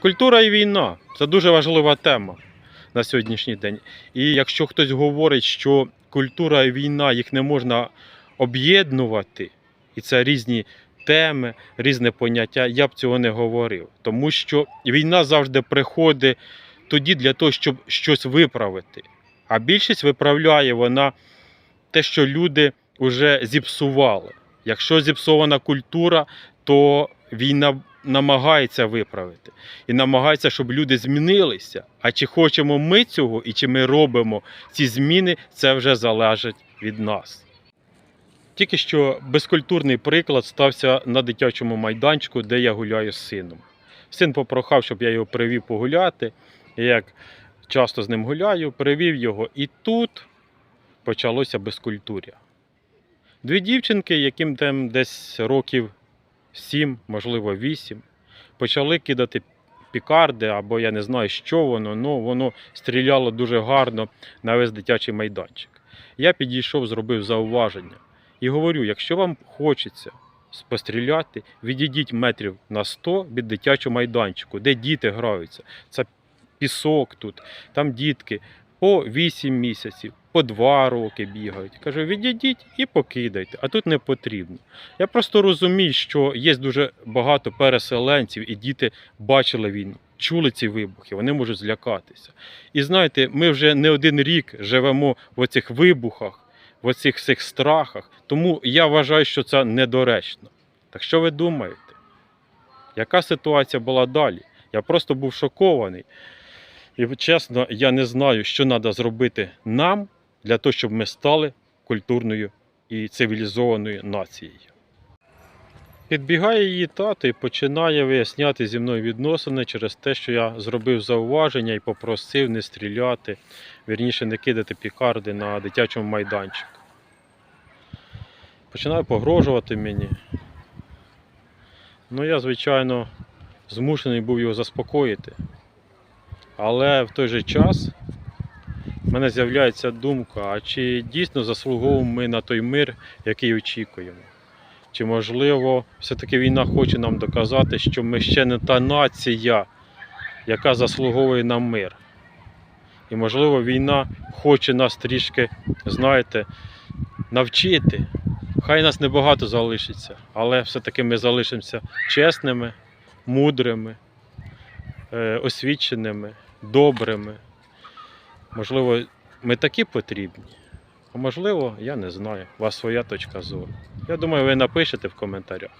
Культура і війна це дуже важлива тема на сьогоднішній день. І якщо хтось говорить, що культура і війна їх не можна об'єднувати, і це різні теми, різне поняття, я б цього не говорив. Тому що війна завжди приходить тоді для того, щоб щось виправити. А більшість виправляє вона те, що люди вже зіпсували. Якщо зіпсована культура, то війна намагається виправити і намагається, щоб люди змінилися. А чи хочемо ми цього і чи ми робимо ці зміни, це вже залежить від нас. Тільки що безкультурний приклад стався на дитячому майданчику, де я гуляю з сином. Син попрохав, щоб я його привів погуляти. Я як часто з ним гуляю, привів його, і тут почалося безкультуря. Дві дівчинки, яким там десь років 7, можливо, 8, почали кидати пікарди, або я не знаю, що воно, але воно стріляло дуже гарно на весь дитячий майданчик. Я підійшов, зробив зауваження і говорю: якщо вам хочеться постріляти, відійдіть метрів на 100 від дитячого майданчику, де діти граються. Це пісок тут, там дітки по 8 місяців, по 2 роки бігають. Кажу, відійдіть і покидайте, а тут не потрібно. Я просто розумію, що є дуже багато переселенців, і діти бачили війну, чули ці вибухи, вони можуть злякатися. І знаєте, ми вже не один рік живемо в оцих вибухах, в оцих всіх страхах, тому я вважаю, що це недоречно. Так що ви думаєте? Яка ситуація була далі? Я просто був шокований. І чесно, я не знаю, що треба зробити нам для того, щоб ми стали культурною і цивілізованою нацією. Підбігає її тато і починає виясняти зі мною відносини через те, що я зробив зауваження і попросив не стріляти, вірніше не кидати пікарди на дитячому майданчику. Починає погрожувати мені. Ну, я, звичайно, змушений був його заспокоїти. Але в той же час в мене з'являється думка, а чи дійсно заслуговуємо ми на той мир, який очікуємо? Чи можливо все-таки війна хоче нам доказати, що ми ще не та нація, яка заслуговує на мир? І можливо війна хоче нас трішки, знаєте, навчити. Хай нас небагато залишиться, але все-таки ми залишимося чесними, мудрими, е, освіченими, добрими. Можливо, ми такі потрібні. А можливо, я не знаю. У вас своя точка зору. Я думаю, ви напишете в коментарях.